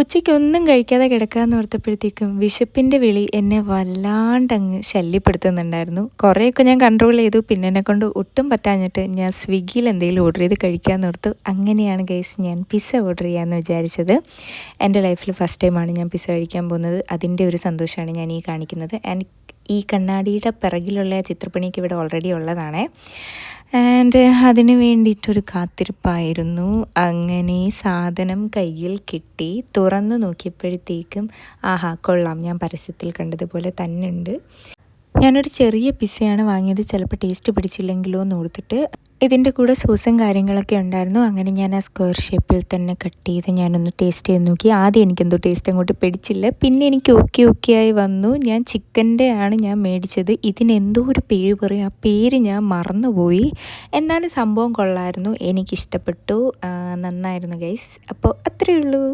ഉച്ചയ്ക്ക് ഒന്നും കഴിക്കാതെ കിടക്കാമെന്ന് ഓർത്തപ്പോഴത്തേക്കും വിശപ്പിന്റെ വിളി എന്നെ വല്ലാണ്ടങ്ങ് ശല്യപ്പെടുത്തുന്നുണ്ടായിരുന്നു. കുറേയൊക്കെ ഞാൻ കൺട്രോൾ ചെയ്തു. പിന്നെ എന്നെ കൊണ്ട് ഒട്ടും പറ്റാഞ്ഞിട്ട് ഞാൻ സ്വിഗ്ഗിയിൽ എന്തെങ്കിലും ഓർഡർ ചെയ്ത് കഴിക്കാമെന്ന് ഓർത്തു. അങ്ങനെയാണ് ഗൈസ് ഞാൻ പിസ്സ ഓർഡർ ചെയ്യാമെന്ന് വിചാരിച്ചത്. എന്റെ ലൈഫിൽ ഫസ്റ്റ് ടൈമാണ് ഞാൻ പിസ്സ കഴിക്കാൻ പോകുന്നത്. അതിന്റെ ഒരു സന്തോഷമാണ് ഞാൻ ഈ കാണിക്കുന്നത്. ആൻഡ് ഈ കണ്ണാടിയുടെ പിറകിലുള്ള ചിത്രപ്പണിക്ക് ഇവിടെ ഓൾറെഡി ഉള്ളതാണ്. ആൻഡ് അതിന് വേണ്ടിയിട്ടൊരു കാത്തിരിപ്പായിരുന്നു. അങ്ങനെ സാധനം കയ്യിൽ കിട്ടി. തുറന്ന് നോക്കിയപ്പോഴത്തേക്കും ആഹാ കൊള്ളാം. ഞാൻ പരസ്യത്തിൽ കണ്ടതുപോലെ തന്നെ ഉണ്ട്. ഞാനൊരു ചെറിയ പിസയാണ് വാങ്ങിയത്. ചിലപ്പോൾ ടേസ്റ്റ് പിടിച്ചില്ലെങ്കിലോ എന്ന് ഓർത്തിട്ട് ഇതിന്റെ കൂടെ സോസും കാര്യങ്ങളൊക്കെ ഉണ്ടായിരുന്നു. അങ്ങനെ ഞാൻ ആ സ്ക്വയർ ഷേപ്പിൽ തന്നെ കട്ട് ചെയ്ത് ഞാനൊന്ന് ടേസ്റ്റ് ചെയ്ത് നോക്കി. ആദ്യം എനിക്കെന്തോ ടേസ്റ്റ് അങ്ങോട്ട് പിടിച്ചില്ല. പിന്നെ എനിക്ക് ഓക്കെ ഓക്കെ ആയി വന്നു. ഞാൻ ചിക്കന്റെ ആണ് ഞാൻ മേടിച്ചത്. ഇതിനെന്തോ ഒരു പേര് പറയും. ആ പേര് ഞാൻ മറന്നുപോയി. എന്നാലും സംഭവം കൊള്ളായിരുന്നു. എനിക്കിഷ്ടപ്പെട്ടു. നന്നായിരുന്നു ഗൈസ് അപ്പോൾ അത്രയേ ഉള്ളൂ.